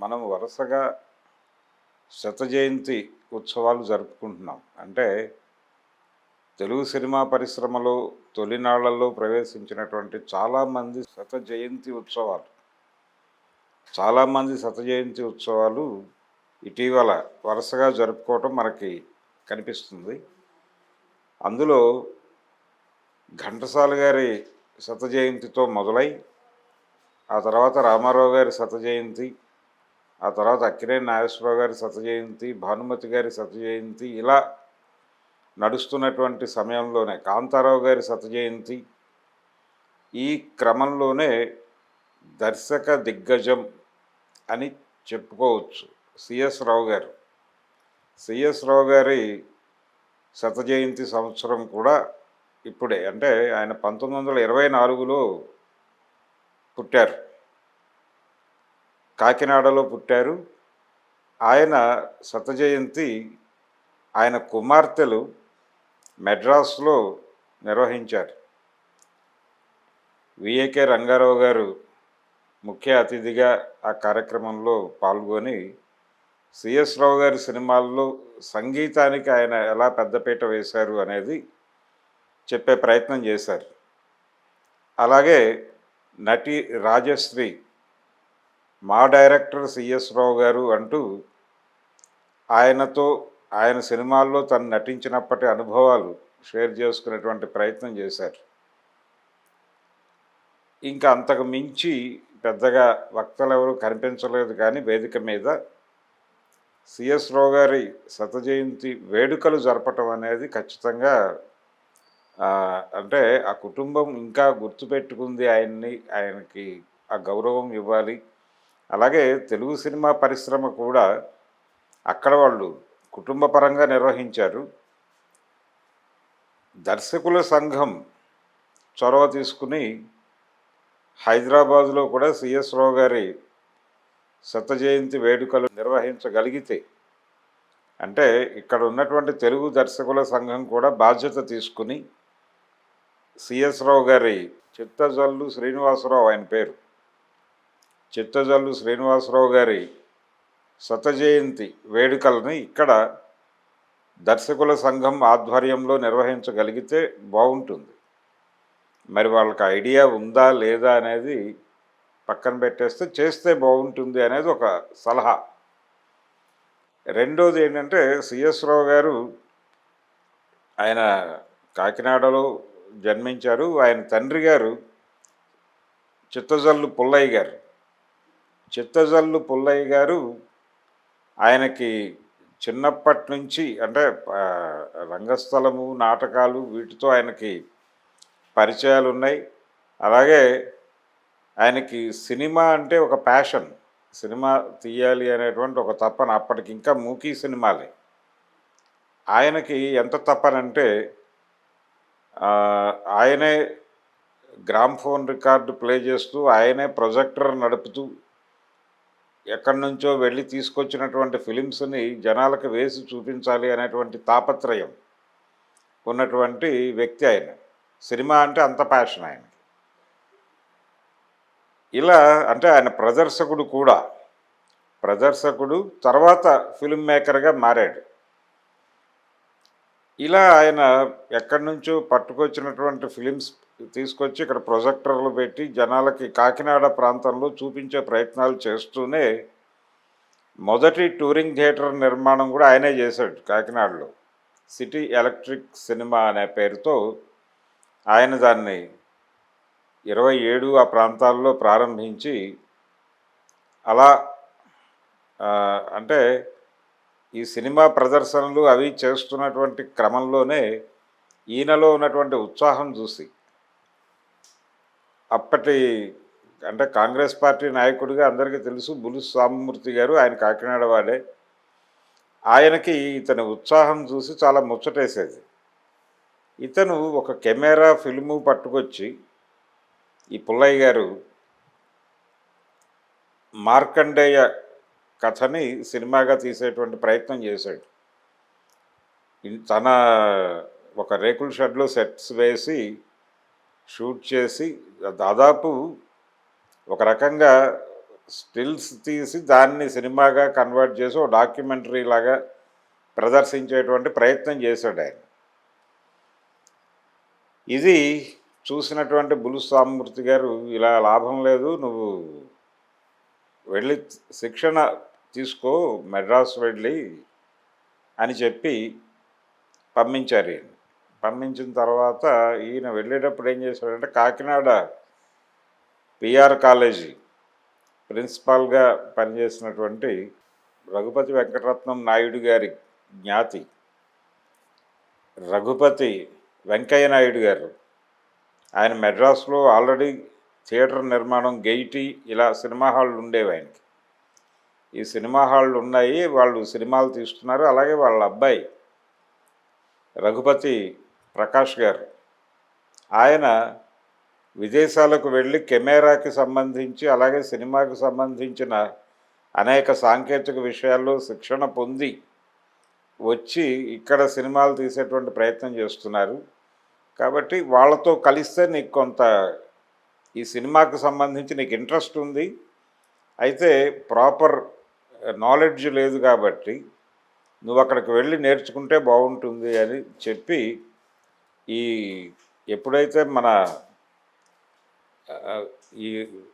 మనం వరుసగా శత జయంతి ఉత్సవాలు జరుపుకుంటున్నాం. అంటే తెలుగు సినిమా పరిశ్రమలో తొలినాళ్ళలో ప్రవేశించినటువంటి చాలామంది శత జయంతి ఉత్సవాలు. చాలామంది శత జయంతి ఉత్సవాలు ఇటీవల వరుసగా జరుపుకోవటం మనకి కనిపిస్తుంది. అందులో ఘంటసాల గారి శత జయంతితో మొదలై ఆ తర్వాత రామారావు గారి శత జయంతి ఆ తర్వాత అక్కినే నాగేశ్వరరావు గారి సతజయంతి భానుమతి గారి సతజయంతి ఇలా నడుస్తున్నటువంటి సమయంలోనే కాంతారావు గారి సతజయంతి ఈ క్రమంలోనే దర్శక దిగ్గజం అని చెప్పుకోవచ్చు సిఎస్ రావు గారు. సిఎస్ రావు గారి శతజయంతి సంవత్సరం కూడా ఇప్పుడే అంటే ఆయన పంతొమ్మిది వందల ఇరవై నాలుగులో పుట్టారు. కాకినాడలో పుట్టారు. ఆయన శతజయంతి ఆయన కుమార్తెలు మెడ్రాస్లో నిర్వహించారు. విఏకే రంగారావు గారు ముఖ్య అతిథిగా ఆ కార్యక్రమంలో పాల్గొని సిఎస్ రావు గారి సినిమాల్లో సంగీతానికి ఆయన ఎలా పెద్దపీట వేశారు అనేది చెప్పే ప్రయత్నం చేశారు. అలాగే నటి రాజశ్రీ మా డైరెక్టర్ సిఎస్ రావు గారు అంటూ ఆయనతో ఆయన సినిమాల్లో తను నటించినప్పటి అనుభవాలు షేర్ చేసుకునేటువంటి ప్రయత్నం చేశారు. ఇంకా అంతకు మించి పెద్దగా వక్తలు ఎవరు కనిపించలేదు కానీ వేదిక మీద సిఎస్ రావు గారి శత జయంతి వేడుకలు జరపటం అనేది ఖచ్చితంగా అంటే ఆ కుటుంబం ఇంకా గుర్తుపెట్టుకుంది ఆయన్ని ఆయనకి ఆ గౌరవం ఇవ్వాలి. అలాగే తెలుగు సినిమా పరిశ్రమ కూడా అక్కడ వాళ్ళు కుటుంబపరంగా నిర్వహించారు. దర్శకుల సంఘం చొరవ తీసుకుని హైదరాబాదులో కూడా సిఎస్ రావు గారి శత జయంతి వేడుకలు నిర్వహించగలిగితే అంటే ఇక్కడ ఉన్నటువంటి తెలుగు దర్శకుల సంఘం కూడా బాధ్యత తీసుకుని సిఎస్ రావు గారి చిత్తజల్లు శ్రీనివాసరావు ఆయన పేరు. చిత్తజల్లు శ్రీనివాసరావు గారి శతజయంతి వేడుకలను వేడుకలని ఇక్కడ దర్శకుల సంఘం ఆధ్వర్యంలో నిర్వహించగలిగితే బాగుంటుంది. మరి వాళ్ళకి ఐడియా ఉందా లేదా అనేది పక్కన పెట్టేస్తే చేస్తే బాగుంటుంది అనేది ఒక సలహా. రెండోది ఏంటంటే సిఎస్ రావు గారు ఆయన కాకినాడలో జన్మించారు. ఆయన తండ్రి గారు చిత్తజల్లు పుల్లయ్య గారు. చిత్తజల్లు పుల్లయ్య గారు ఆయనకి చిన్నప్పటి నుంచి అంటే రంగస్థలము నాటకాలు వీటితో ఆయనకి పరిచయాలు ఉన్నాయి అలాగే ఆయనకి సినిమా అంటే ఒక ప్యాషన్. సినిమా తీయాలి అనేటువంటి ఒక తపన అప్పటికి ఇంకా మూకీ సినిమాలే. ఆయనకి ఎంత తపనంటే ఆయనే గ్రామ్ ఫోన్ రికార్డు ప్లే చేస్తూ ఆయనే ప్రొజెక్టర్ నడుపుతూ ఎక్కడి నుంచో వెళ్ళి తీసుకొచ్చినటువంటి ఫిలిమ్స్ని జనాలకు వేసి చూపించాలి అనేటువంటి తాపత్రయం ఉన్నటువంటి వ్యక్తి ఆయన. సినిమా అంటే అంత ప్యాషన్ ఆయనకి. ఇలా అంటే ఆయన ప్రదర్శకుడు కూడా. ప్రదర్శకుడు తర్వాత ఫిల్మ్ మేకర్గా మారాడు. ఇలా ఆయన ఎక్కడి నుంచో పట్టుకొచ్చినటువంటి ఫిలిమ్స్ తీసుకొచ్చి ఇక్కడ ప్రొజెక్టర్లు పెట్టి జనాలకి కాకినాడ ప్రాంతంలో చూపించే ప్రయత్నాలు చేస్తూనే మొదటి టూరింగ్ థియేటర్ నిర్మాణం కూడా ఆయనే చేశాడు కాకినాడలో. సిటీ ఎలక్ట్రిక్ సినిమా అనే పేరుతో ఆయన దాన్ని ఇరవై ఏడు ఆ ప్రాంతాల్లో ప్రారంభించి అలా అంటే ఈ సినిమా ప్రదర్శనలు అవి చేస్తున్నటువంటి క్రమంలోనే ఈయనలో ఉన్నటువంటి ఉత్సాహం చూసి అప్పటి అంటే కాంగ్రెస్ పార్టీ నాయకుడిగా అందరికీ తెలుసు బులు సామమూర్తి గారు ఆయన కాకినాడ వాడే. ఆయనకి ఇతని ఉత్సాహం చూసి చాలా ముచ్చటేసేది. ఇతను ఒక కెమెరా ఫిల్ము పట్టుకొచ్చి ఈ పుల్లయ్య గారు మార్కండేయ కథని సినిమాగా తీసేటువంటి ప్రయత్నం చేశాడు. తన ఒక రేకుల షెడ్లో సెట్స్ వేసి షూట్ చేసి దాదాపు ఒక రకంగా స్టిల్స్ తీసి దాన్ని సినిమాగా కన్వర్ట్ చేసి ఒక డాక్యుమెంటరీ లాగా ప్రదర్శించేటువంటి ప్రయత్నం చేశాడు ఆయన. ఇది చూసినటువంటి బులు సామూర్తి గారు ఇలా లాభం లేదు నువ్వు వెళ్ళి శిక్షణ తీసుకో మెడ్రాస్ వెళ్ళి అని చెప్పి పంపించారు పంపించిన తర్వాత ఈయన వెళ్ళేటప్పుడు ఏం చేశాడంటే కాకినాడ పిఆర్ కాలేజీ ప్రిన్సిపాల్గా పనిచేసినటువంటి రఘుపతి వెంకటరత్నం నాయుడు గారి జ్ఞాతి రఘుపతి వెంకయ్య నాయుడు గారు. ఆయన మెడ్రాస్లో ఆల్రెడీ థియేటర్ నిర్మాణం గెయిటీ ఇలా సినిమా హాళ్ళు ఉండేవి ఆయనకి. ఈ సినిమా హాళ్ళు ఉన్నాయి వాళ్ళు సినిమాలు తీస్తున్నారు అలాగే వాళ్ళ అబ్బాయి రఘుపతి ప్రకాష్ గారు. ఆయన విదేశాలకు వెళ్ళి కెమెరాకి సంబంధించి అలాగే సినిమాకి సంబంధించిన అనేక సాంకేతిక విషయాల్లో శిక్షణ పొంది వచ్చి ఇక్కడ సినిమాలు తీసేటువంటి ప్రయత్నం చేస్తున్నారు. కాబట్టి వాళ్ళతో కలిస్తే నీకు కొంత ఈ సినిమాకు సంబంధించి నీకు ఇంట్రెస్ట్ ఉంది. అయితే ప్రాపర్ నాలెడ్జ్ లేదు కాబట్టి నువ్వు అక్కడికి వెళ్ళి నేర్చుకుంటే బాగుంటుంది అని చెప్పి ఈ ఎప్పుడైతే మన ఈ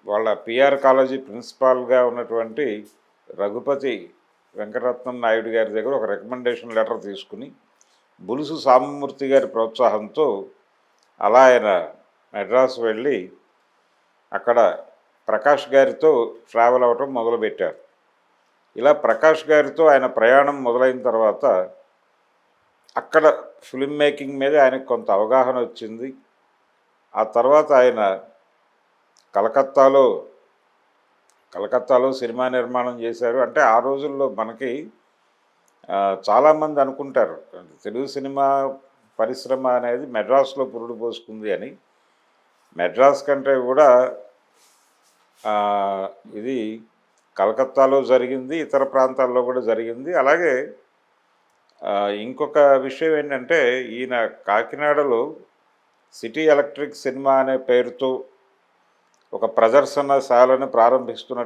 వాళ్ళ పిఆర్ కాలేజీ ప్రిన్సిపాల్గా ఉన్నటువంటి రఘుపతి వెంకటరత్నం నాయుడు గారి దగ్గర ఒక రికమెండేషన్ లెటర్ తీసుకుని బులుసు సామమూర్తి గారి ప్రోత్సాహంతో అలా ఆయన మెడ్రాస్ వెళ్ళి అక్కడ ప్రకాష్ గారితో ట్రావెల్ అవ్వటం మొదలుపెట్టారు. ఇలా ప్రకాష్ గారితో ఆయన ప్రయాణం మొదలైన తర్వాత అక్కడ ఫిల్మ్ మేకింగ్ మీద ఆయనకు కొంత అవగాహన వచ్చింది. ఆ తర్వాత ఆయన కలకత్తాలో కలకత్తాలో సినిమా నిర్మాణం చేశారు. అంటే ఆ రోజుల్లో మనకి చాలామంది అనుకుంటారు తెలుగు సినిమా పరిశ్రమ అనేది మెడ్రాస్లో పురుడు పోసుకుంది అని. మెడ్రాస్ కంటే కూడా ఇది కలకత్తాలో జరిగింది ఇతర ప్రాంతాల్లో కూడా జరిగింది. అలాగే ఇంకొక విషయం ఏంటంటే ఈయన కాకినాడలో సిటీ ఎలక్ట్రిక్ సినిమా అనే పేరుతో ఒక ప్రదర్శనశాలను ప్రారంభిస్తున్న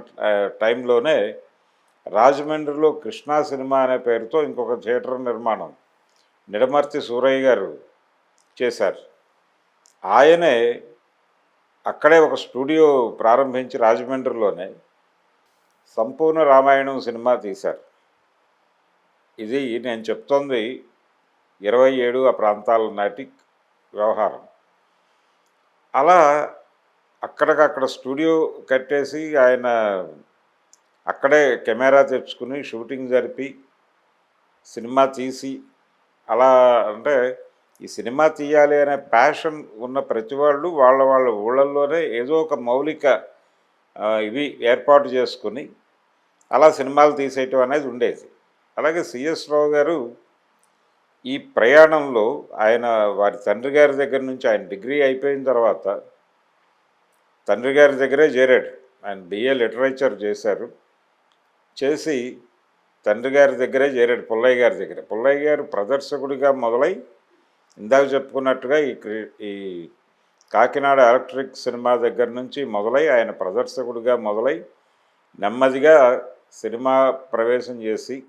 టైంలోనే రాజమండ్రిలో కృష్ణా సినిమా అనే పేరుతో ఇంకొక థియేటర్ నిర్మాణం నిడమర్తి సూరయ్య గారు చేశారు. ఆయనే అక్కడే ఒక స్టూడియో ప్రారంభించి రాజమండ్రిలోనే సంపూర్ణ రామాయణం సినిమా తీశారు. ఇది నేను చెప్తోంది ఇరవై ఏడు ఆ ప్రాంతాల నాటి వ్యవహారం. అలా అక్కడికక్కడ స్టూడియో కట్టేసి ఆయన అక్కడే కెమెరా తెచ్చుకుని షూటింగ్ జరిపి సినిమా తీసి అలా అంటే ఈ సినిమా తీయాలి అనే ప్యాషన్ ఉన్న ప్రతి వాళ్ళు వాళ్ళ వాళ్ళ ఊళ్ళల్లోనే ఏదో ఒక మౌలిక ఇవి ఏర్పాటు చేసుకుని అలా సినిమాలు తీసేయటం అనేది ఉండేది. అలాగే సిఎస్ రావు గారు ఈ ప్రయాణంలో ఆయన వారి తండ్రి గారి దగ్గర నుంచి ఆయన డిగ్రీ అయిపోయిన తర్వాత తండ్రి గారి దగ్గరే చేరాడు. ఆయన బిఏ లిటరేచర్ చేశారు. చేసి తండ్రి గారి దగ్గరే చేరాడు పుల్లయ్య గారి దగ్గర. పుల్లయ్య గారు ప్రదర్శకుడిగా మొదలై ఇందాక చెప్పుకున్నట్టుగా ఈ క్రి- ఈ కాకినాడ ఎలక్ట్రిక్ సినిమా దగ్గర నుంచి మొదలై ఆయన ప్రదర్శకుడిగా మొదలై నెమ్మదిగా సినిమా ప్రవేశం చేసి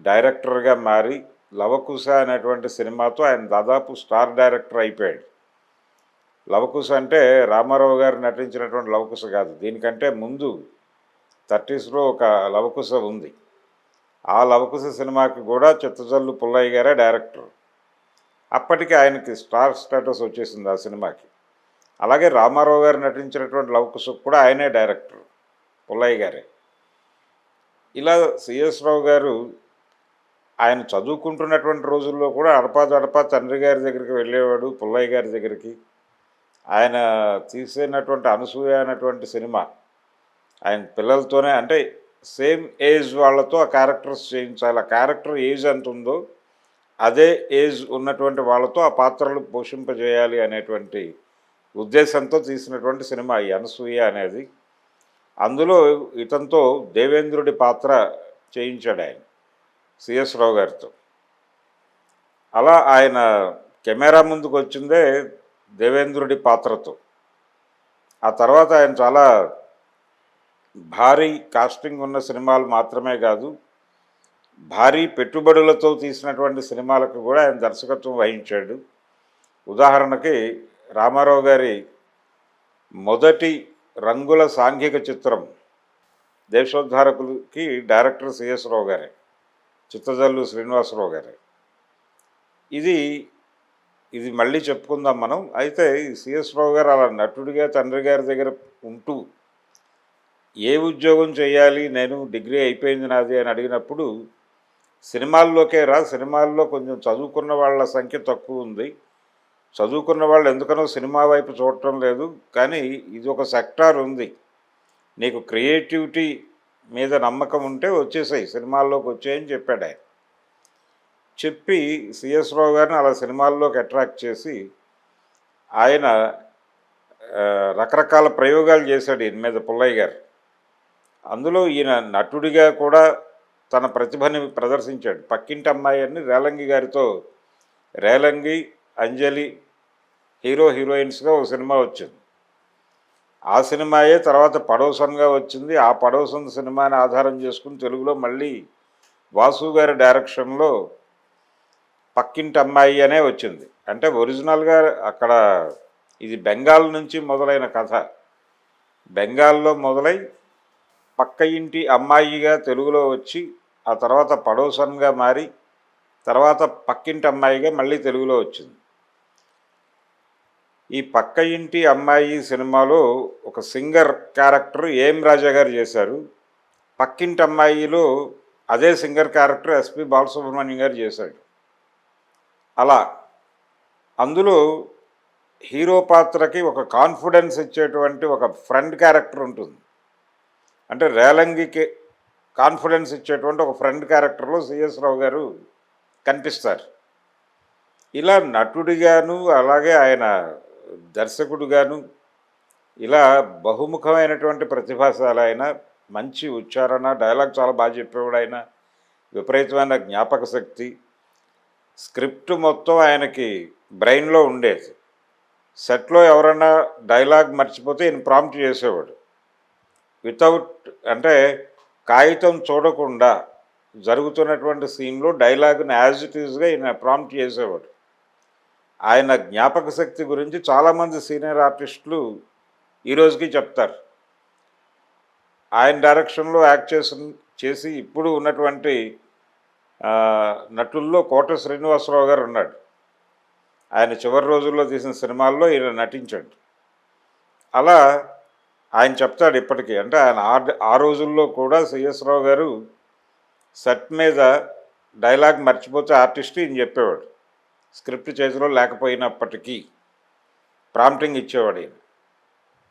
డైరెక్టర్గా మారి లవకుశ అనేటువంటి సినిమాతో ఆయన దాదాపు స్టార్ డైరెక్టర్ అయిపోయాడు. లవకుశ అంటే రామారావు గారు నటించినటువంటి లవకుశ కాదు. దీనికంటే ముందు థర్టీస్లో ఒక లవకుశ ఉంది. ఆ లవకుశ సినిమాకి కూడా చిత్తజల్లు పుల్లయ్య గారే డైరెక్టర్. అప్పటికి ఆయనకి స్టార్ స్టేటస్ వచ్చేసింది ఆ సినిమాకి. అలాగే రామారావు గారు నటించినటువంటి లవకుశకు కూడా ఆయనే డైరెక్టర్ పుల్లయ్య గారే. ఇలా సిఎస్ రావు గారు ఆయన చదువుకుంటున్నటువంటి రోజుల్లో కూడా అడపా దడపా తండ్రి గారి దగ్గరికి వెళ్ళేవాడు పుల్లయ్య గారి దగ్గరికి. ఆయన తీసినటువంటి అనసూయ అనేటువంటి సినిమా ఆయన పిల్లలతోనే అంటే సేమ్ ఏజ్ వాళ్ళతో ఆ క్యారెక్టర్స్ చేయించాలి. ఆ క్యారెక్టర్ ఏజ్ ఎంత ఉందో అదే ఏజ్ ఉన్నటువంటి వాళ్ళతో ఆ పాత్రలు పోషింపజేయాలి అనేటువంటి ఉద్దేశంతో తీసినటువంటి సినిమా ఈ అనసూయ అనేది. అందులో ఇతనితో దేవేంద్రుడి పాత్ర చేయించాడు ఆయన. సిఎస్ రావు గారితో. అలా ఆయన కెమెరా ముందుకు వచ్చిందే దేవేంద్రుడి పాత్రతో. ఆ తర్వాత ఆయన చాలా భారీ కాస్టింగ్ ఉన్న సినిమాలు మాత్రమే కాదు భారీ పెట్టుబడులతో తీసినటువంటి సినిమాలకు కూడా ఆయన దర్శకత్వం వహించాడు. ఉదాహరణకి రామారావు గారి మొదటి రంగుల సాంఘిక చిత్రం దేశోద్ధారకులకి డైరెక్టర్ సిఎస్ రావు గారే. చిత్తజల్లు శ్రీనివాసరావు గారే. ఇది ఇది మళ్ళీ చెప్పుకుందాం మనం. అయితే సిఎస్ రావు గారు అలా నటుడిగా తండ్రి గారి దగ్గర ఉంటూ ఏ ఉద్యోగం చేయాలి నేను డిగ్రీ అయిపోయింది నాది అని అడిగినప్పుడు సినిమాల్లోకే రా సినిమాల్లో కొంచెం చదువుకున్న వాళ్ళ సంఖ్య తక్కువ ఉంది. చదువుకున్న వాళ్ళు ఎందుకనో సినిమా వైపు చూడటం లేదు. కానీ ఇది ఒక సెక్టార్ ఉంది. నీకు క్రియేటివిటీ మీద నమ్మకం ఉంటే వచ్చేసాయి సినిమాల్లోకి వచ్చాయని చెప్పాడు ఆయన. చెప్పి సిఎస్ రావు గారిని అలా సినిమాల్లోకి అట్రాక్ట్ చేసి ఆయన రకరకాల ప్రయోగాలు చేశాడు ఈయన మీద పుల్లయ్య గారు. అందులో ఈయన నటుడిగా కూడా తన ప్రతిభని ప్రదర్శించాడు. పక్కింటి అమ్మాయి అని రేలంగి గారితో రేలంగి అంజలి హీరో హీరోయిన్స్గా ఒక సినిమా వచ్చింది. ఆ సినిమాయే తర్వాత పడోసన్గా వచ్చింది. ఆ పడోసన్ సినిమాని ఆధారం చేసుకుని తెలుగులో మళ్ళీ వాసు గారి డైరెక్షన్లో పక్కింటి అమ్మాయి అనే వచ్చింది. అంటే ఒరిజినల్గా అక్కడ ఇది బెంగాల్ నుంచి మొదలైన కథ. బెంగాల్లో మొదలై పక్క ఇంటి అమ్మాయిగా తెలుగులో వచ్చి ఆ తర్వాత పడోసన్గా మారి తర్వాత పక్కింటి అమ్మాయిగా మళ్ళీ తెలుగులో వచ్చింది. ఈ పక్క ఇంటి అమ్మాయి సినిమాలో ఒక సింగర్ క్యారెక్టర్ ఏం రాజా గారు చేశారు. పక్కింటి అమ్మాయిలో అదే సింగర్ క్యారెక్టర్ ఎస్పి బాలసుబ్రహ్మణ్యం గారు చేశాడు. అలా అందులో హీరో పాత్రకి ఒక కాన్ఫిడెన్స్ ఇచ్చేటువంటి ఒక ఫ్రెండ్ క్యారెక్టర్ ఉంటుంది. అంటే రేలంగికి కాన్ఫిడెన్స్ ఇచ్చేటువంటి ఒక ఫ్రెండ్ క్యారెక్టర్లో సిఎస్ రావు గారు కనిపిస్తారు. ఇలా నటుడిగాను అలాగే ఆయన దర్శకుడుగాను ఇలా బహుముఖమైనటువంటి ప్రతిభాశాల ఆయన మంచి ఉచ్చారణ డైలాగ్ చాలా బాగా చెప్పేవాడు ఆయన విపరీతమైన జ్ఞాపక శక్తి స్క్రిప్ట్ మొత్తం ఆయనకి బ్రెయిన్లో ఉండేది. సెట్లో ఎవరైనా డైలాగ్ మర్చిపోతే ఈయన ప్రాంప్ట్ చేసేవాడు. వితౌట్ అంటే కాగితం చూడకుండా జరుగుతున్నటువంటి సీన్లో డైలాగ్ని యాజ్ ఇట్ ఈజ్గా ఈయన ప్రాంప్ట్ చేసేవాడు. ఆయన జ్ఞాపక శక్తి గురించి చాలామంది సీనియర్ ఆర్టిస్టులు ఈరోజుకి చెప్తారు. ఆయన డైరెక్షన్లో యాక్ట్ చేసి చేసి ఇప్పుడు ఉన్నటువంటి నటుల్లో కోట శ్రీనివాసరావు గారు ఉన్నాడు. ఆయన చివరి రోజుల్లో తీసిన సినిమాల్లో ఈయన నటించాడు. అలా ఆయన చెప్తాడు ఇప్పటికీ. అంటే ఆయన ఆ రోజుల్లో కూడా సిఎస్ రావు గారు సెట్ మీద డైలాగ్ మర్చిపోతే ఆర్టిస్ట్ ఈయన చెప్పేవాడు. స్క్రిప్ట్ చేతిలో లేకపోయినప్పటికీ ప్రాంప్టింగ్ ఇచ్చేవాడు ఈయన.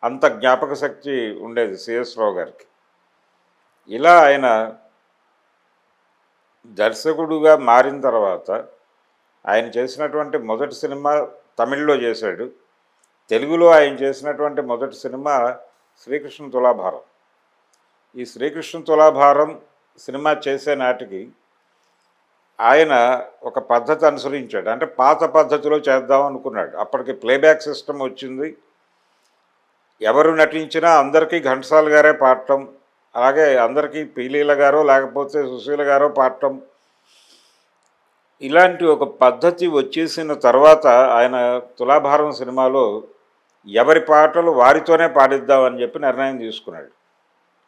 అంత జ్ఞాపక శక్తి ఉండేది సిఎస్ రావు గారికి. ఇలా ఆయన దర్శకుడుగా మారిన తర్వాత ఆయన చేసినటువంటి మొదటి సినిమా తమిళ్ళో చేశాడు. తెలుగులో ఆయన చేసినటువంటి మొదటి సినిమా శ్రీకృష్ణ తులాభారం. ఈ శ్రీకృష్ణ తులాభారం సినిమా చేసే నాటికి ఆయన ఒక పద్ధతి అనుసరించాడు. అంటే పాత పద్ధతిలో చేద్దాం అనుకున్నాడు. అప్పటికి ప్లేబ్యాక్ సిస్టమ్ వచ్చింది. ఎవరు నటించినా అందరికీ ఘంటసాల గారే పాడటం. అలాగే అందరికీ పీలీల గారో లేకపోతే సుశీల గారో పాడటం. ఇలాంటి ఒక పద్ధతి వచ్చేసిన తర్వాత ఆయన తులాభారం సినిమాలో ఎవరి పాటలు వారితోనే పాడిద్దామని చెప్పి నిర్ణయం తీసుకున్నాడు.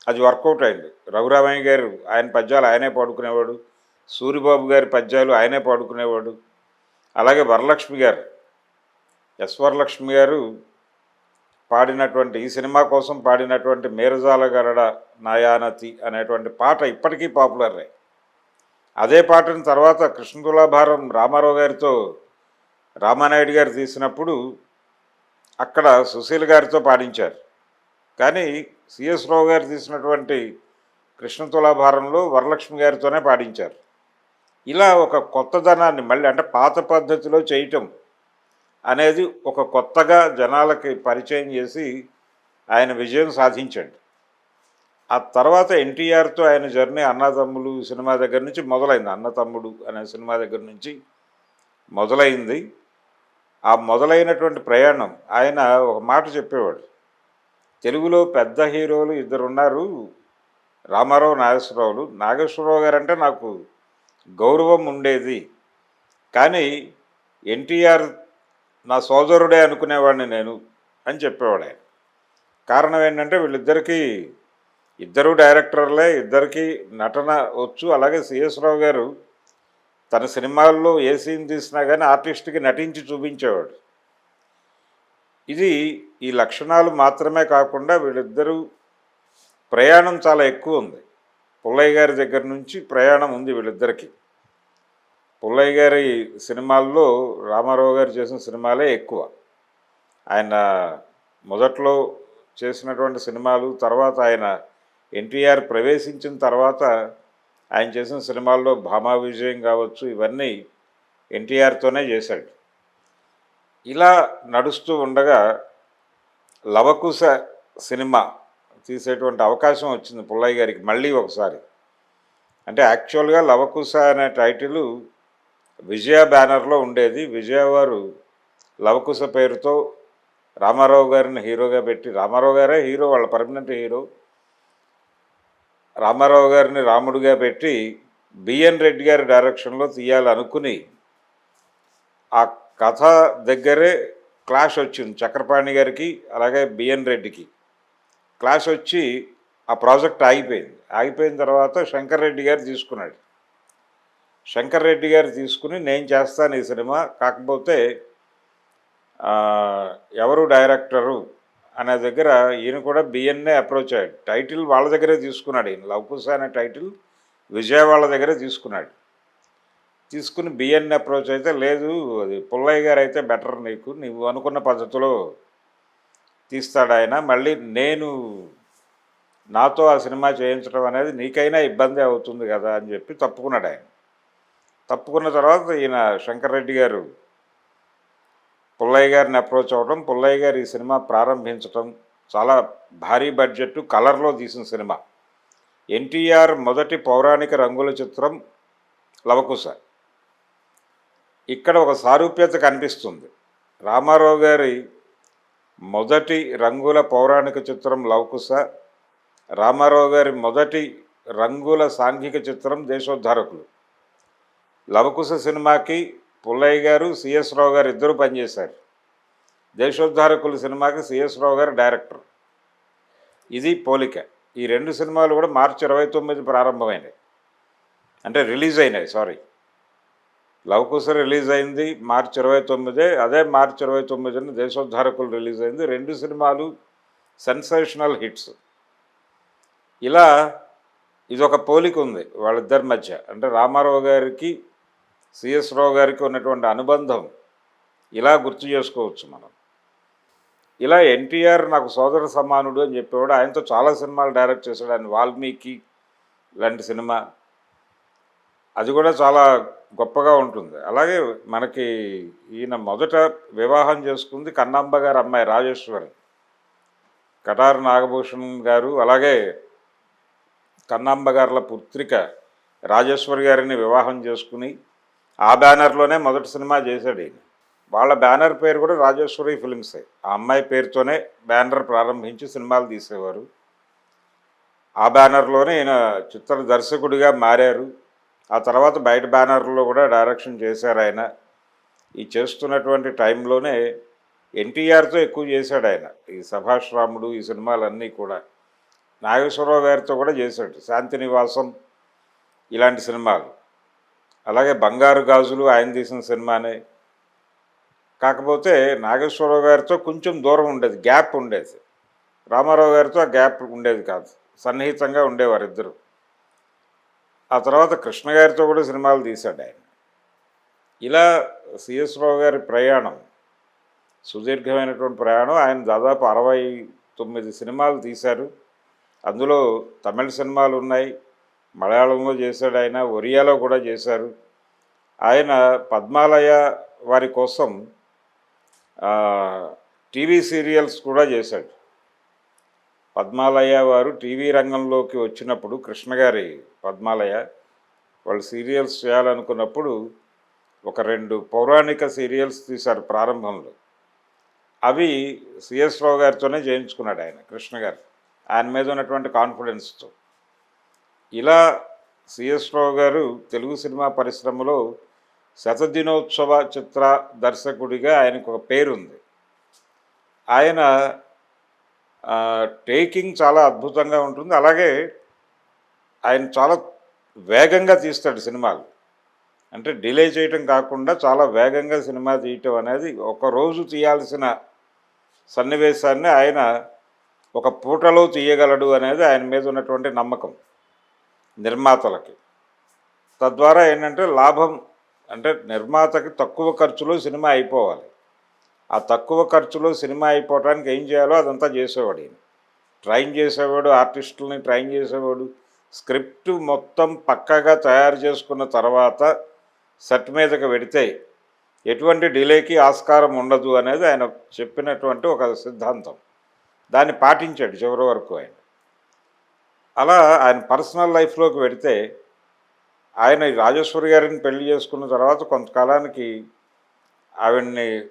అది వర్కౌట్ అయింది. రఘురామయ్య గారు ఆయన పద్యాలు ఆయనే పాడుకునేవాడు. సూరిబాబు గారి పద్యాలు ఆయనే పాడుకునేవాడు. అలాగే వరలక్ష్మి గారు ఎస్ వరలక్ష్మి గారు పాడినటువంటి ఈ సినిమా కోసం పాడినటువంటి మేరజాల గరడ నాయానతి అనేటువంటి పాట ఇప్పటికీ పాపులర్ అదే పాటను తర్వాత కృష్ణతులాభారం రామారావు గారితో రామానాయుడు గారు తీసినప్పుడు అక్కడ సుశీల్ గారితో పాడించారు. కానీ సిఎస్ రావు గారు తీసినటువంటి కృష్ణతులాభారంలో వరలక్ష్మి గారితోనే పాడించారు. ఇలా ఒక కొత్తదనాన్ని మళ్ళీ అంటే పాత పద్ధతిలో చేయటం అనేది ఒక కొత్తగా జనాలకి పరిచయం చేసి ఆయన విజయం సాధించాడు. ఆ తర్వాత ఎన్టీఆర్తో ఆయన జర్నీ అన్నతమ్ములు సినిమా దగ్గర నుంచి మొదలైంది. అన్నతమ్ముడు అనే సినిమా దగ్గర నుంచి మొదలైంది. ఆ మొదలైనటువంటి ప్రయాణం ఆయన ఒక మాట చెప్పేవాడు. తెలుగులో పెద్ద హీరోలు ఇద్దరు ఉన్నారు రామారావు నాగేశ్వరరావులు నాగేశ్వరరావు గారు అంటే నాకు గౌరవం ఉండేది. కానీ ఎన్టీఆర్ నా సోదరుడే అనుకునేవాడిని నేను అని చెప్పేవాడే కారణం ఏంటంటే వీళ్ళిద్దరికీ ఇద్దరు డైరెక్టర్లే ఇద్దరికి నటన వచ్చు. అలాగే సిఎస్ రావు గారు తన సినిమాల్లో ఏ సీన్ తీసినా కానీ ఆర్టిస్ట్కి నటించి చూపించేవాడు. ఇది ఈ లక్షణాలు మాత్రమే కాకుండా వీళ్ళిద్దరూ ప్రయాణం చాలా ఎక్కువ ఉంది. పుల్లయ్య గారి దగ్గర నుంచి ప్రయాణం ఉంది వీళ్ళిద్దరికీ. పుల్లయ్య గారి సినిమాల్లో రామారావు గారు చేసిన సినిమాలే ఎక్కువ. ఆయన మొదట్లో చేసినటువంటి సినిమాలు తర్వాత ఆయన ఎన్టీఆర్ ప్రవేశించిన తర్వాత ఆయన చేసిన సినిమాల్లో భామా విజయం కావచ్చు ఇవన్నీ ఎన్టీఆర్తోనే చేశాడు. ఇలా నడుస్తూ ఉండగా లవకుశ సినిమా తీసేటువంటి అవకాశం వచ్చింది పుల్లయ్య గారికి మళ్ళీ ఒకసారి. అంటే యాక్చువల్గా లవకుశ అనే టైటిల్ విజయ బ్యానర్లో ఉండేది. విజయ వారు లవకుశ పేరుతో రామారావు గారిని హీరోగా పెట్టి రామారావు గారే హీరో వాళ్ళ పర్మనెంట్ హీరో. రామారావు గారిని రాముడిగా పెట్టి బిఎన్ రెడ్డి గారి డైరెక్షన్లో తీయాలనుకుని ఆ కథ దగ్గరే క్లాష్ వచ్చింది చక్రపాణి గారికి అలాగే బిఎన్ రెడ్డికి. క్లాస్ వచ్చి ఆ ప్రాజెక్ట్ ఆగిపోయింది. ఆగిపోయిన తర్వాత శంకర్ రెడ్డి గారు తీసుకున్నాడు. శంకర్ రెడ్డి గారు తీసుకుని నేను చేస్తాను ఈ సినిమా కాకపోతే ఎవరు డైరెక్టరు అనే దగ్గర ఈయన కూడా బిఎన్ఏ అప్రోచ్ అయ్యాడు. టైటిల్ వాళ్ళ దగ్గరే తీసుకున్నాడు ఈయన. లవకుశ అనే టైటిల్ విజయ వాళ్ళ దగ్గరే తీసుకున్నాడు. తీసుకుని బిఎన్ఏ అప్రోచ్ అయితే లేదు అది పుల్లయ్య గారు అయితే బెటర్ నీకు. నువ్వు అనుకున్న పద్ధతిలో తీస్తాడు ఆయన మళ్ళీ నేను నాతో ఆ సినిమా చేయించడం అనేది నీకైనా ఇబ్బంది అవుతుంది కదా అని చెప్పి తప్పుకున్నాడు ఆయన తప్పుకున్న తర్వాత ఈయన శంకర్ రెడ్డి గారు పుల్లయ్య గారిని అప్రోచ్ అవ్వడం పుల్లయ్య గారు ఈ సినిమా ప్రారంభించడం చాలా భారీ బడ్జెట్ కలర్లో తీసిన సినిమా. ఎన్టీఆర్ మొదటి పౌరాణిక రంగుల చిత్రం లవకుశ. ఇక్కడ ఒక సారూప్యత కనిపిస్తుంది. రామారావు గారి మొదటి రంగుల పౌరాణిక చిత్రం లవకుశ రామారావు గారి మొదటి రంగుల సాంఘిక చిత్రం దేశోద్ధారకులు. లవకుశ సినిమాకి పుల్లయ్య గారు సిఎస్ రావు గారు ఇద్దరు పనిచేశారు. దేశోద్ధారకులు సినిమాకి సిఎస్ రావు గారు డైరెక్టర్. ఇది పోలిక. ఈ రెండు సినిమాలు కూడా మార్చి ఇరవై తొమ్మిది ప్రారంభమైనాయి. అంటే రిలీజ్ అయినాయి సారీ. లవ్ కుశ రిలీజ్ అయింది మార్చి ఇరవై తొమ్మిదే అదే మార్చి ఇరవై తొమ్మిదిన దేశోద్ధారకులు రిలీజ్ అయింది. రెండు సినిమాలు సెన్సేషనల్ హిట్స్. ఇలా ఇది ఒక పోలిక ఉంది వాళ్ళిద్దరి మధ్య. అంటే రామారావు గారికి సిఎస్ రావు గారికి ఉన్నటువంటి అనుబంధం ఇలా గుర్తు చేసుకోవచ్చు మనం. ఇలా ఎన్టీఆర్ నాకు సోదర సమానుడు అని చెప్పేవాడు. ఆయనతో చాలా సినిమాలు డైరెక్ట్ చేశాడు. ఆయన వాల్మీకి లాంటి సినిమా. అది కూడా చాలా గొప్పగా ఉంటుంది. అలాగే మనకి ఈయన మొదట వివాహం చేసుకుంది కన్నాంబ గారు అమ్మాయి రాజేశ్వరి. కటారు నాగభూషణ్ గారు అలాగే కన్నాంబ గారుల పుత్రిక రాజేశ్వరి గారిని వివాహం చేసుకుని ఆ బ్యానర్లోనే మొదటి సినిమా చేశాడు ఈయన. వాళ్ళ బ్యానర్ పేరు కూడా రాజేశ్వరి ఫిలిమ్సే. ఆ అమ్మాయి పేరుతోనే బ్యానర్ ప్రారంభించి సినిమాలు తీసేవారు. ఆ బ్యానర్లోనే ఈయన చిత్ర దర్శకుడిగా మారారు. ఆ తర్వాత బయట బ్యానర్లో కూడా డైరెక్షన్ చేశారు ఆయన. ఈ చేస్తున్నటువంటి టైంలోనే ఎన్టీఆర్తో ఎక్కువ చేశాడు ఆయన. ఈ సభాష్ రాముడు ఈ సినిమాలన్నీ కూడా. నాగేశ్వరరావు గారితో కూడా చేశాడు. శాంతి నివాసం ఇలాంటి సినిమాలు. అలాగే బంగారు గాజులు ఆయన తీసిన సినిమానే. కాకపోతే నాగేశ్వరరావు గారితో కొంచెం దూరం ఉండేది. గ్యాప్ ఉండేది. రామారావు గారితో ఆ గ్యాప్ ఉండేది కాదు. సన్నిహితంగా ఉండేవారు ఇద్దరు. ఆ తర్వాత కృష్ణ గారితో కూడా సినిమాలు తీశాడు ఆయన. ఇలా సిఎస్ రావు గారి ప్రయాణం సుదీర్ఘమైనటువంటి ప్రయాణం ఆయన దాదాపు అరవై తొమ్మిది సినిమాలు తీశారు. అందులో తమిళ సినిమాలు ఉన్నాయి మలయాళంలో చేశాడు ఆయన ఒరియాలో కూడా చేశారు. ఆయన పద్మాలయ వారి కోసం టీవీ సీరియల్స్ కూడా చేశాడు. పద్మాలయ వారు టీవీ రంగంలోకి వచ్చినప్పుడు కృష్ణగారి పద్మాలయ వాళ్ళు సీరియల్స్ చేయాలనుకున్నప్పుడు ఒక రెండు పౌరాణిక సీరియల్స్ తీశారు ప్రారంభంలో. అవి సిఎస్ రావు గారితోనే చేయించుకున్నాడు ఆయన కృష్ణ గారు. ఆయన మీద ఉన్నటువంటి కాన్ఫిడెన్స్తో. ఇలా సిఎస్ రావు గారు తెలుగు సినిమా పరిశ్రమలో శతదినోత్సవ చిత్ర దర్శకుడిగా ఆయనకు ఒక పేరుంది. ఆయన టేకింగ్ చాలా అద్భుతంగా ఉంటుంది. అలాగే ఆయన చాలా వేగంగా తీస్తాడు సినిమాలు. అంటే డిలే చేయటం కాకుండా చాలా వేగంగా సినిమా తీయటం అనేది ఒక రోజు తీయాల్సిన సన్నివేశాన్ని ఆయన ఒక పూటలో తీయగలడు అనేది ఆయన మీద ఉన్నటువంటి నమ్మకం నిర్మాతలకి. తద్వారా ఏంటంటే లాభం అంటే నిర్మాతకి తక్కువ ఖర్చులో సినిమా అయిపోవాలి. ఆ తక్కువ ఖర్చులో సినిమా అయిపోవటానికి ఏం చేయాలో అదంతా చేసేవాడు ఈయన. ట్రైన్ చేసేవాడు ఆర్టిస్టులని ట్రైన్ చేసేవాడు. స్క్రిప్ట్ మొత్తం పక్కగా తయారు చేసుకున్న తర్వాత సెట్ మీదకి పెడితే ఎటువంటి డిలేకి ఆస్కారం ఉండదు అనేది ఆయన చెప్పినటువంటి ఒక సిద్ధాంతం. దాన్ని పాటించాడు చివరి వరకు ఆయన. అలా ఆయన పర్సనల్ లైఫ్లోకి పెడితే ఆయన ఈ రాజేశ్వరి గారిని పెళ్ళి చేసుకున్న తర్వాత కొంతకాలానికి ఆవిడ్ని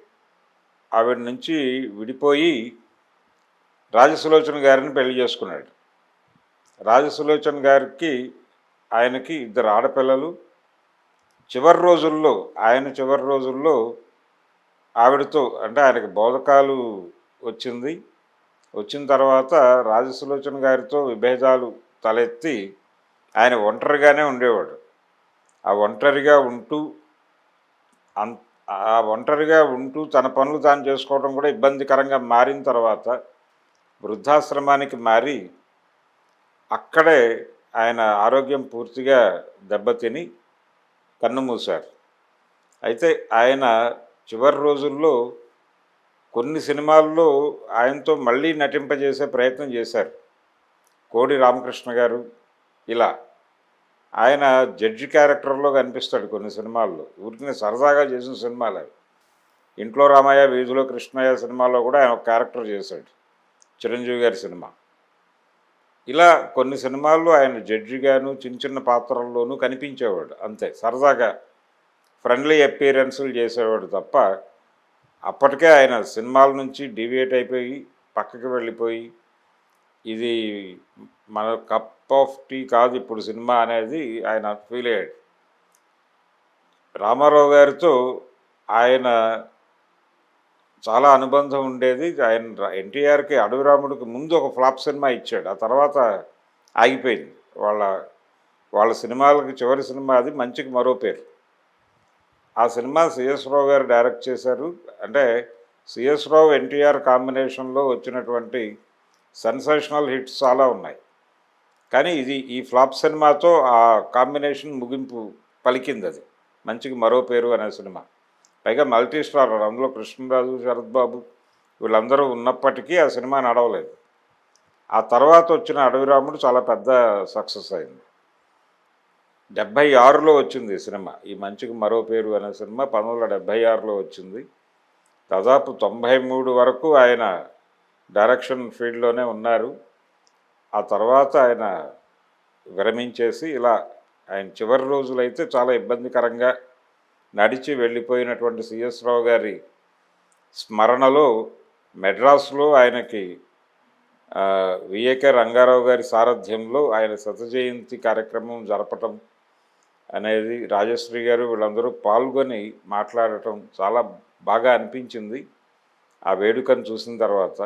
ఆవిడ నుంచి విడిపోయి రాజసులోచన గారిని పెళ్ళి చేసుకున్నాడు. రాజసులోచన గారికి ఆయనకి ఇద్దరు ఆడపిల్లలు. చివరి రోజుల్లో ఆయన చివరి రోజుల్లో ఆవిడతో అంటే ఆయనకి బోధకాలు వచ్చింది. వచ్చిన తర్వాత రాజసులోచన గారితో విభేదాలు తలెత్తి ఆయన ఒంటరిగానే ఉండేవాడు. ఆ ఒంటరిగా ఉంటూ అంత ఆ ఒంటరిగా ఉంటూ తన పనులు తాను చేసుకోవడం కూడా ఇబ్బందికరంగా మారిన తర్వాత వృద్ధాశ్రమానికి మారి అక్కడే ఆయన ఆరోగ్యం పూర్తిగా దెబ్బతిని కన్నుమూశారు అయితే ఆయన చివరి రోజుల్లో కొన్ని సినిమాల్లో ఆయనతో మళ్ళీ నటింపజేసే ప్రయత్నం చేశారు. కోడి రామకృష్ణ గారు ఇలా ఆయన జడ్జి క్యారెక్టర్లో కనిపిస్తాడు కొన్ని సినిమాల్లో. ఊరికి సరదాగా చేసిన సినిమాలు అవి. ఇంట్లో రామయ్య వీధిలో కృష్ణయ్య సినిమాలో కూడా ఆయన ఒక క్యారెక్టర్ చేశాడు. చిరంజీవి గారి సినిమా. ఇలా కొన్ని సినిమాల్లో ఆయన జడ్జిగాను చిన్న చిన్న పాత్రల్లోనూ కనిపించేవాడు. అంతే. సరదాగా ఫ్రెండ్లీ అపీరెన్సులు చేసేవాడు తప్ప అప్పటికే ఆయన సినిమాల నుంచి డివియేట్ అయిపోయి పక్కకి వెళ్ళిపోయి ఇది మన కప్ ఆఫ్ టీ కాదు ఇప్పుడు సినిమా అనేది ఆయన ఫీల్ అయ్యాడు. రామారావు గారితో ఆయన చాలా అనుబంధం ఉండేది. ఆయన ఎన్టీఆర్కి అడవి రాముడికి ముందు ఒక ఫ్లాప్ సినిమా ఇచ్చాడు. ఆ తర్వాత ఆగిపోయింది. వాళ్ళ వాళ్ళ సినిమాలకి చివరి సినిమా అది మంచికి మరో పేరు. ఆ సినిమా సిఎస్ రావు గారు డైరెక్ట్ చేశారు. అంటే సిఎస్ రావు ఎన్టీఆర్ కాంబినేషన్లో వచ్చినటువంటి సెన్సేషనల్ హిట్స్ చాలా ఉన్నాయి. కానీ ఇది ఈ ఫ్లాప్ సినిమాతో ఆ కాంబినేషన్ ముగింపు పలికింది అది. మంచికి మరో పేరు అనే సినిమా. పైగా మల్టీ స్టార్ అందులో కృష్ణరాజు శరత్ బాబు వీళ్ళందరూ ఉన్నప్పటికీ ఆ సినిమా నడవలేదు. ఆ తర్వాత వచ్చిన అడవి రాముడు చాలా పెద్ద సక్సెస్ అయింది. డెబ్భై ఆరులో వచ్చింది ఈ సినిమా. ఈ మంచికి మరో పేరు అనే సినిమా పంతొమ్మిది వందల డెబ్భై ఆరులో వచ్చింది. దాదాపు తొంభై మూడు వరకు ఆయన డైరెక్షన్ ఫీల్డ్లోనే ఉన్నారు. ఆ తర్వాత ఆయన విరమించేసి ఇలా ఆయన చివరి రోజులైతే చాలా ఇబ్బందికరంగా నడిచి వెళ్ళిపోయినటువంటి సిఎస్ రావు గారి స్మరణలో మెడ్రాస్లో ఆయనకి విఏకే రంగారావు గారి సారథ్యంలో ఆయన శతజయంతి కార్యక్రమం జరపటం అనేది రాజశ్రీ గారు వీళ్ళందరూ పాల్గొని మాట్లాడటం చాలా బాగా అనిపించింది ఆ వేడుకను చూసిన తర్వాత.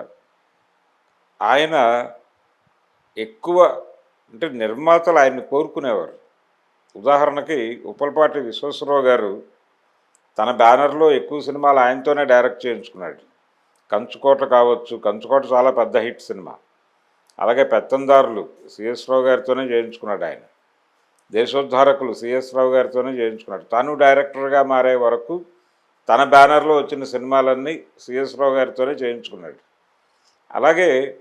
ఆయన ఎక్కువ అంటే నిర్మాతలు ఆయన్ని కోరుకునేవారు. ఉదాహరణకి ఉప్పలపాటి విశ్వేశ్వరరావు గారు తన బ్యానర్లో ఎక్కువ సినిమాలు ఆయనతోనే డైరెక్ట్ చేయించుకున్నాడు. కంచుకోట కావచ్చు కంచుకోట చాలా పెద్ద హిట్ సినిమా. అలాగే పెత్తందారులు సిఎస్ రావు గారితోనే చేయించుకున్నాడు ఆయన. దేశోద్ధారకులు సిఎస్ రావు గారితోనే చేయించుకున్నాడు. తను డైరెక్టర్గా మారే వరకు తన బ్యానర్లో వచ్చిన సినిమాలన్నీ సిఎస్ రావు గారితోనే చేయించుకున్నాడు. అలాగే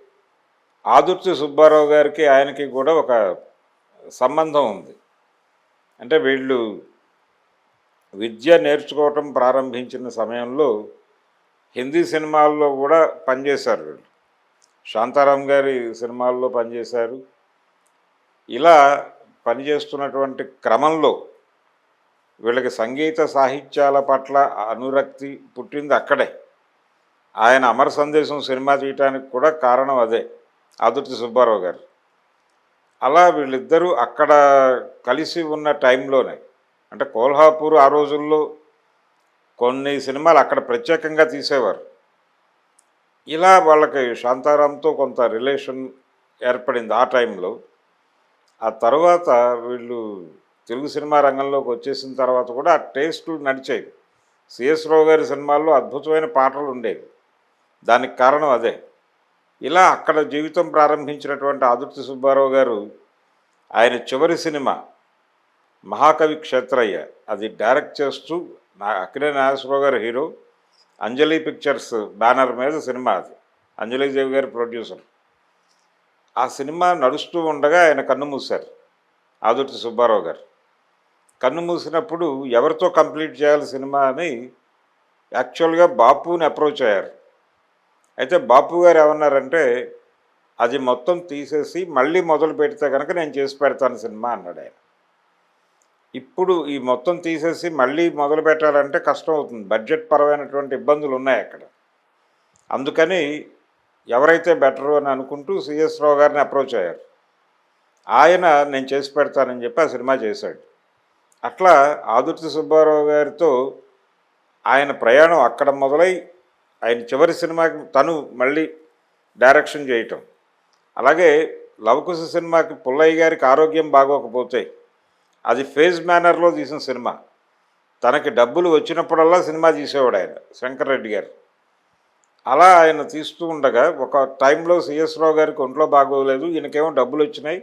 ఆదుర్తి సుబ్బారావు గారికి ఆయనకి కూడా ఒక సంబంధం ఉంది. అంటే వీళ్ళు విద్య నేర్చుకోవటం ప్రారంభించిన సమయంలో హిందీ సినిమాల్లో కూడా పనిచేశారు వీళ్ళు. శాంతారాం గారి సినిమాల్లో పనిచేశారు. ఇలా పనిచేస్తున్నటువంటి క్రమంలో వీళ్ళకి సంగీత సాహిత్యాల పట్ల అనురక్తి పుట్టింది అక్కడే. ఆయన అమర సందేశం సినిమా తీయటానికి కూడా కారణం అదే. ఆదుర్తి సుబ్బారావు గారు. అలా వీళ్ళిద్దరూ అక్కడ కలిసి ఉన్న టైంలోనే అంటే కోల్హాపూర్ ఆ రోజుల్లో కొన్ని సినిమాలు అక్కడ ప్రత్యేకంగా తీసేవారు. ఇలా వాళ్ళకి శాంతారాంతో కొంత రిలేషన్ ఏర్పడింది ఆ టైంలో. ఆ తర్వాత వీళ్ళు తెలుగు సినిమా రంగంలోకి వచ్చేసిన తర్వాత కూడా ఆ టేస్ట్లు నడిచాయి. సిఎస్ రావు గారి సినిమాల్లో అద్భుతమైన పాటలు ఉండేవి. దానికి కారణం అదే. ఇలా అక్కడ జీవితం ప్రారంభించినటువంటి ఆదుర్తి సుబ్బారావు గారు ఆయన చివరి సినిమా మహాకవి క్షేత్రయ్య. అది డైరెక్ట్ చేస్తూ నా అక్కినే నాగేశ్వరరావు గారు హీరో. అంజలి పిక్చర్స్ బ్యానర్ మీద సినిమా అది. అంజలిదేవి గారి ప్రొడ్యూసర్. ఆ సినిమా నడుస్తూ ఉండగా ఆయన కన్ను మూశారు ఆదుర్తి సుబ్బారావు గారు. కన్ను మూసినప్పుడు ఎవరితో కంప్లీట్ చేయాలి సినిమా అని యాక్చువల్గా బాపుని అప్రోచ్ అయ్యారు. అయితే బాపు గారు ఏమన్నారంటే అది మొత్తం తీసేసి మళ్ళీ మొదలు పెడితే కనుక నేను చేసి పెడతాను సినిమా అన్నాడు ఆయన. ఇప్పుడు ఈ మొత్తం తీసేసి మళ్ళీ మొదలు పెట్టాలంటే కష్టం అవుతుంది. బడ్జెట్ పరమైనటువంటి ఇబ్బందులు ఉన్నాయి అక్కడ. అందుకని ఎవరైతే బెటరు అని అనుకుంటూ సిఎస్ రావు గారిని అప్రోచ్ అయ్యారు. ఆయన నేను చేసి పెడతానని చెప్పి ఆ సినిమా చేశాడు. అట్లా ఆదుర్తి సుబ్బారావు గారితో ఆయన ప్రయాణం అక్కడ మొదలై ఆయన చివరి సినిమాకి తను మళ్ళీ డైరెక్షన్ చేయటం. అలాగే లవకుశ సినిమాకి పుల్లయ్య గారికి ఆరోగ్యం బాగోకపోతే అది ఫేజ్ మేనర్లో తీసిన సినిమా. తనకి డబ్బులు వచ్చినప్పుడల్లా సినిమా తీసేవాడు ఆయన శంకర్ రెడ్డి గారు. అలా ఆయన తీస్తూ ఉండగా ఒక టైంలో సిఎస్ రావు గారికి ఒంట్లో బాగోలేదు ఈయనకేమో డబ్బులు వచ్చినాయి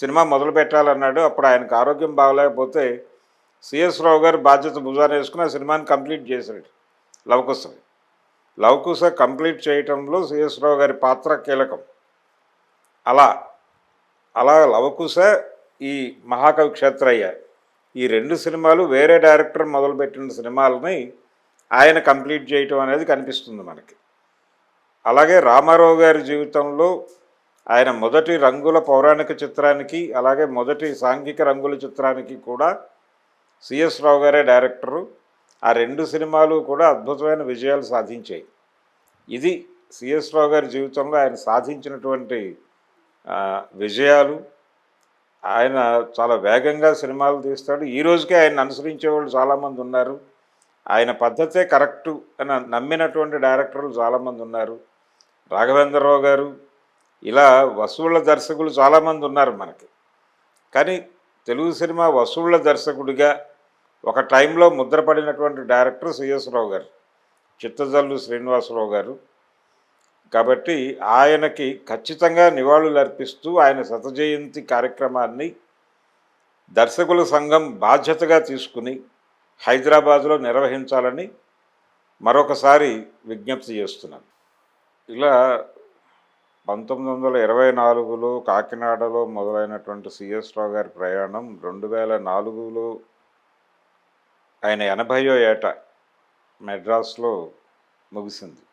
సినిమా మొదలు పెట్టాలన్నాడు అప్పుడు ఆయనకు ఆరోగ్యం బాగలేకపోతే సిఎస్ రావు గారు బాధ్యత భుజాన వేసుకుని ఆ సినిమాని కంప్లీట్ చేశాడు లవకుశని. లవకుశ కంప్లీట్ చేయటంలో సిఎస్ రావు గారి పాత్ర కీలకం. అలా అలా లవకుశ ఈ మహాకవి క్షేత్రయ్య ఈ రెండు సినిమాలు వేరే డైరెక్టర్ మొదలుపెట్టిన సినిమాలని ఆయన కంప్లీట్ చేయటం అనేది కనిపిస్తుంది మనకి. అలాగే రామారావు గారి జీవితంలో ఆయన మొదటి రంగుల పౌరాణిక చిత్రానికి అలాగే మొదటి సాంఘిక రంగుల చిత్రానికి కూడా సిఎస్ రావు గారే డైరెక్టరు. ఆ రెండు సినిమాలు కూడా అద్భుతమైన విజయాలు సాధించాయి. ఇది సిఎస్ రావు గారి జీవితంలో ఆయన సాధించినటువంటి విజయాలు. ఆయన చాలా వేగంగా సినిమాలు తీస్తాడు. ఈ రోజుకే ఆయన అనుసరించే వాళ్ళు చాలామంది ఉన్నారు. ఆయన పద్ధతే కరెక్టు అని నమ్మినటువంటి డైరెక్టర్లు చాలామంది ఉన్నారు. రాఘవేంద్రరావు గారు ఇలా వసూళ్ళ దర్శకులు చాలామంది ఉన్నారు మనకి. కానీ తెలుగు సినిమా వసూళ్ళ దర్శకుడిగా ఒక టైంలో ముద్రపడినటువంటి డైరెక్టర్ సిఎస్ రావు గారు చిత్తజల్లు శ్రీనివాసరావు గారు. కాబట్టి ఆయనకి ఖచ్చితంగా నివాళులు అర్పిస్తూ ఆయన శతజయంతి కార్యక్రమాన్ని దర్శకుల సంఘం బాధ్యతగా తీసుకుని హైదరాబాద్లో నిర్వహించాలని మరొకసారి విజ్ఞప్తి చేస్తున్నాను. ఇలా పంతొమ్మిది వందల ఇరవై నాలుగులో కాకినాడలో మొదలైనటువంటి సిఎస్ రావు గారి ప్రయాణం రెండు వేల నాలుగులో ఆయన ఎనభయో ఏట మెడ్రాస్లో ముగిసింది.